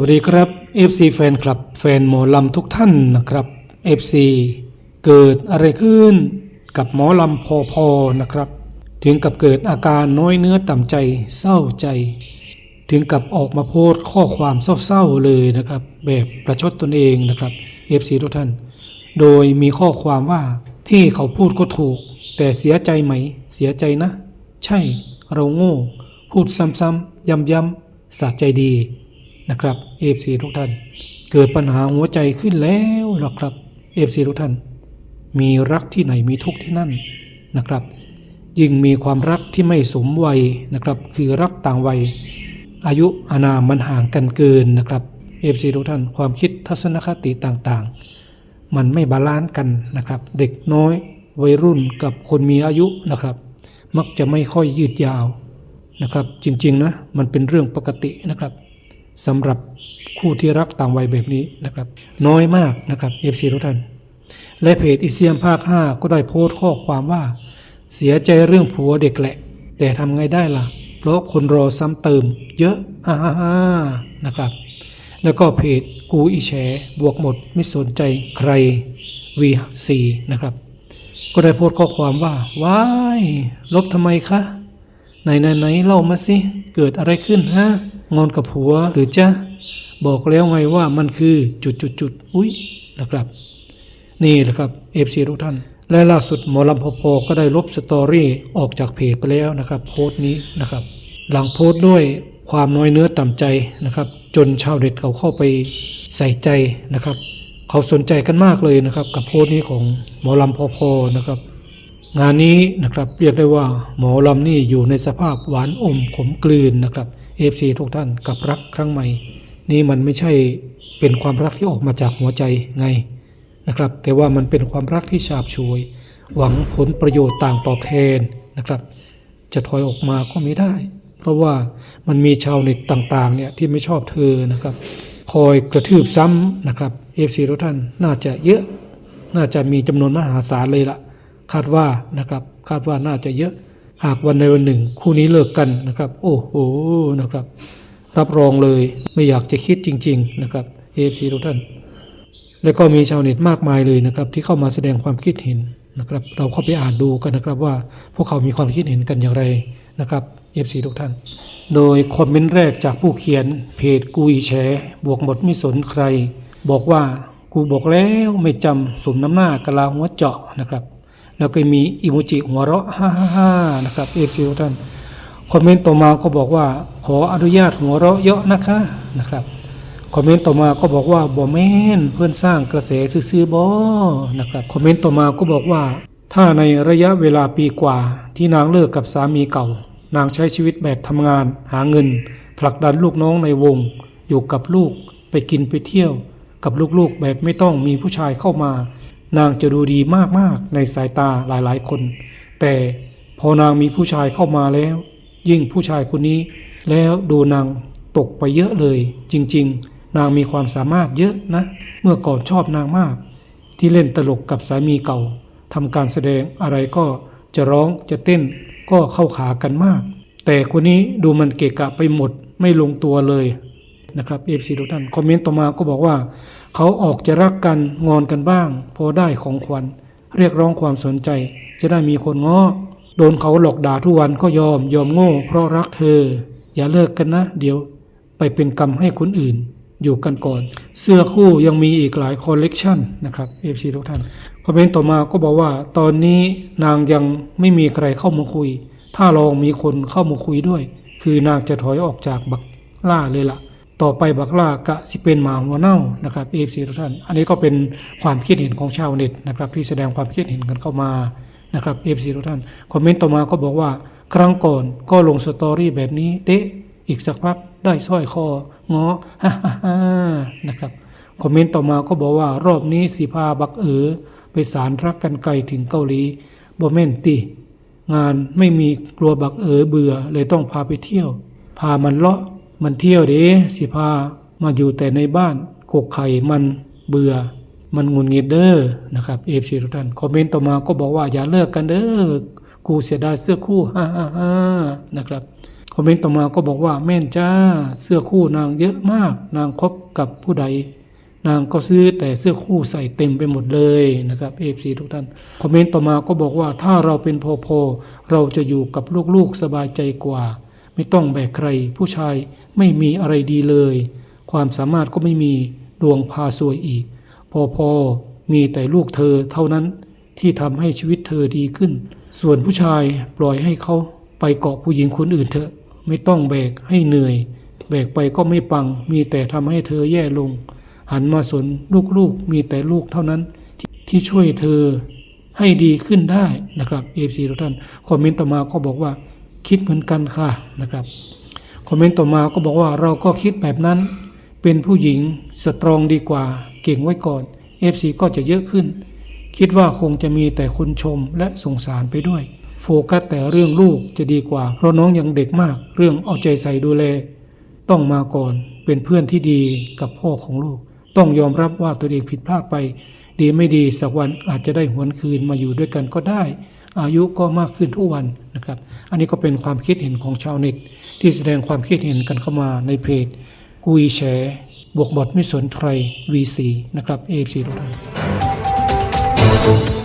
วัสดีครับ FC แฟนคลับแฟนหมอลำทุกท่านนะครับ FC เกิดอะไรขึ้นกับหมอลำพอพอนะครับ ถึงกับเกิดอาการน้อยเนื้อต่ำใจเศร้าใจ ถึงกับออกมาโพสต์ข้อความเศร้าๆเลยนะครับ แบบประชดตนเองนะครับ FC ทุกท่าน โดยมีข้อความว่าที่เขาพูดก็ถูก แต่เสียใจไหม เสียใจนะ ใช่เราโง่ พูดซ้ำๆย้ำๆสะใจดี นะครับเอฟซีทุกท่าน เกิดปัญหาหัวใจขึ้นแล้วหรอกครับเอฟซีทุกท่าน มีรักที่ไหนมีทุกที่นั่นนะครับ ยิ่งมีความรักที่ไม่สมวัยนะครับ คือรักต่างวัย อายุอานามมันห่างกันเกินนะครับเอฟซีทุกท่านความคิดทัศนคติต่างๆ มันไม่บาลานซ์กันนะครับ เด็กน้อยวัยรุ่นกับคนมีอายุนะครับ มักจะไม่ค่อยยืดยาวนะครับ จริงๆนะมันเป็นเรื่องปกตินะครับ สำหรับคู่ที่รักต่างวัยแบบนี้นะครับ น้อยมากนะครับเอฟซีทุกท่าน และเพจอิเซียมภาค 5 ก็ได้โพสต์ข้อความว่า เสียใจเรื่องผัวเด็กแหละ แต่ทำไงได้ล่ะ เพราะคนรอซ้ำเติม เยอะฮ่าฮ่าฮ่านะครับ แล้วก็เพจกูอีแฉบวกหมดไม่สนใจใคร V4 นะครับ ก็ได้โพสต์ข้อความว่าว้ายลบทำไมคะไหนไหนไหนเล่ามาสิ เกิดอะไรขึ้นฮะ งอนกับผัวหรือจะบอกแล้วไงว่ามันคือจุดจุดจุดอุ้ยนะครับ นี่แหละครับเอฟซีทุกท่าน และล่าสุดหมอลำพอพก็ได้ลบสตอรี่ออกจากเพจไปแล้วนะครับ โพสต์นี้นะครับ หลังโพสต์ด้วยความน้อยเนื้อต่ำใจนะครับ จนชาวเน็ตเขาเข้าไปใส่ใจนะครับ เขาสนใจกันมากเลยนะครับ กับโพสต์นี้ของหมอลำพอพนะครับ งานนี้นะครับเรียกได้ว่าหมอลำนี่อยู่ในสภาพหวานอมขมกลืนนะครับ เอฟซีทุกท่านกับรักครั้งใหม่ นี่มันไม่ใช่เป็นความรักที่ออกมาจากหัวใจไงนะครับ แต่ว่ามันเป็นความรักที่ฉาบฉวย หวังผลประโยชน์ต่างตอบแทนนะครับ จะถอยออกมาก็ไม่ได้ เพราะว่ามันมีชาวเน็ตต่างๆเนี่ยที่ไม่ชอบเธอนะครับ คอยกระทืบซ้ำนะครับเอฟซีทุกท่านน่าจะเยอะ น่าจะมีจำนวนมหาศาลเลยละคาดว่านะครับคาดว่าน่าจะเยอะ หากวันใดวันหนึ่ง คู่นี้เลิกกันนะครับ โอ้โหนะครับ รับรองเลยไม่อยากจะคิดจริง ๆ นะครับเอฟซีทุกท่าน แล้วก็มีชาวเน็ตมากมายเลยนะครับ ที่เข้ามาแสดงความคิดเห็นนะครับ เราเข้าไปอ่านดูกันนะครับว่าพวกเขามีความคิดเห็นกันอย่างไรนะครับเอฟซีทุกท่าน โดยคอมเมนต์แรกจากผู้เขียนเพจกุยแชบวกหมดไม่สนใคร บอกว่ากูบอกแล้วไม่จำสมน้ำหน้ากะลาหัวเจาะนะครับ แล้วก็มีอิโมจิหัวเราะฮ่าฮ่าฮ่านะครับเอฟซีทุกท่านคอมเมนต์ต่อมาก็บอกว่า ขออนุญาตหัวเราะเยอะนะคะนะครับคอมเมนต์ต่อมาก็บอกว่าบ่แมนเพื่อนสร้างกระแสซื่อบ่นะครับคอมเมนต์ต่อมาก็บอกว่า ถ้าในระยะเวลาปีกว่า ที่นางเลิกกับสามีเก่า นางใช้ชีวิตแบบทำงาน หาเงิน ผลักดันลูกน้องในวง อยู่กับลูกไปกินไปเที่ยว กับลูกๆแบบไม่ต้องมีผู้ชายเข้ามา นางจะดูดีมากๆในสายตาหลายๆคน แต่พอนางมีผู้ชายเข้ามาแล้ว ยิ่งผู้ชายคนนี้ แล้วดูนางตกไปเยอะเลย จริง ๆ นางมีความสามารถเยอะนะ เมื่อก่อนชอบนางมาก ที่เล่นตลกกับสามีเก่าทำการแสดงอะไรก็จะร้องจะเต้นก็เข้าขากันมาก แต่คนนี้ดูมันเกะกะไปหมดไม่ลงตัวเลย นะครับเอฟซีทุกท่านคอมเมนต์ต่อมาก็บอกว่า เขาออกจะรักกันงอนกันบ้าง พอได้ของขวัญเรียกร้องความสนใจ จะได้มีคนง้อโดนเขาหลอกด่าทุกวันก็ยอมยอมโง่ เพราะรักเธอ อย่าเลิกกันนะ เดี๋ยวไปเป็นกรรมให้คนอื่น อยู่กันก่อน เสื้อคู่ยังมีอีกหลายคอลเลกชันนะครับเอฟซีทุกท่านคอมเมนต์ต่อมาก็บอกว่า ตอนนี้นางยังไม่มีใครเข้ามาคุย ถ้าลองมีคนเข้ามาคุยด้วย คือนางจะถอยออกจากบักล่าเลยล่ะ ต่อไปบักล่ากะสิเป็นหมาหัวเน่านะครับเอฟซีทุกท่านอันนี้ก็เป็นความคิดเห็นของชาวเน็ตนะครับที่แสดงความคิดเห็นกันเข้ามานะครับเอฟซีทุกท่านคอมเมนต์ต่อมาก็บอกว่า ครั้งก่อนก็ลงสตอรี่แบบนี้เตะอีกสักพักได้สร้อยคอเงาฮ่าฮ่านะครับคอมเมนต์ต่อมาก็บอกว่ารอบนี้สีพาบักเอ๋อไปสารรักกันไกลถึงเกาหลีบ่แม่นติงานไม่มีกลัวบักเอ๋อเบื่อเลยต้องพาไปเที่ยว พามันเลาะ มันเที่ยวเด้สิพามาอยู่แต่ในบ้านกกไข่มันเบื่อ มันงุนงิดเด้อนะครับเอฟซีทุกท่านคอมเมนต์ต่อมาก็บอกว่าอย่าเลิกกันเด้อกูเสียดายเสื้อคู่ฮ่าฮ่าฮ่านะครับคอมเมนต์ต่อมาก็บอกว่าแม่นจ้าเสื้อคู่นางเยอะมาก นางคบกับผู้ใด นางก็ซื้อแต่เสื้อคู่ใส่เต็มไปหมดเลยนะครับเอฟซีทุกท่านคอมเมนต์ต่อมาก็บอกว่าถ้าเราเป็นพอพอเราจะอยู่กับลูกๆสบายใจกว่า ไม่ต้องแบกใคร ผู้ชายไม่มีอะไรดีเลย ความสามารถก็ไม่มีดวงพาสวยอีก พอพอมีแต่ลูกเธอเท่านั้นที่ทำให้ชีวิตเธอดีขึ้น ส่วนผู้ชายปล่อยให้เขาไปเกาะผู้หญิงคนอื่นเถอะ ไม่ต้องแบกให้เหนื่อย แบกไปก็ไม่ปัง มีแต่ทำให้เธอแย่ลง หันมาสนลูกๆ มีแต่ลูกเท่านั้นที่ที่ช่วยเธอให้ดีขึ้นได้นะครับเอฟซีทุกท่าน คอมเมนต์ต่อมาก็บอกว่า คิดเหมือนกันค่ะนะครับคอมเมนต์ต่อมาก็บอกว่าเราก็คิดแบบนั้น เป็นผู้หญิงสตรองดีกว่า เก่งไว้ก่อน FC ก็จะเยอะขึ้น คิดว่าคงจะมีแต่คนชมและสงสารไปด้วย โฟกัสแต่เรื่องลูกจะดีกว่า เพราะน้องยังเด็กมาก เรื่องเอาใจใส่ดูแล ต้องมาก่อนเป็นเพื่อนที่ดีกับพ่อของลูก ต้องยอมรับว่าตัวเองผิดพลาดไป ดีไม่ดีสักวันอาจจะได้หวนคืนมาอยู่ด้วยกันก็ได้ อายุก็มากขึ้นทุกวันนะครับ อันนี้ก็เป็นความคิดเห็นของชาวเน็ต ที่แสดงความคิดเห็นกันเข้ามาในเพจกุยแชร์บวกบทไม่สนใคร V4 นะครับ AFC ทุกท่าน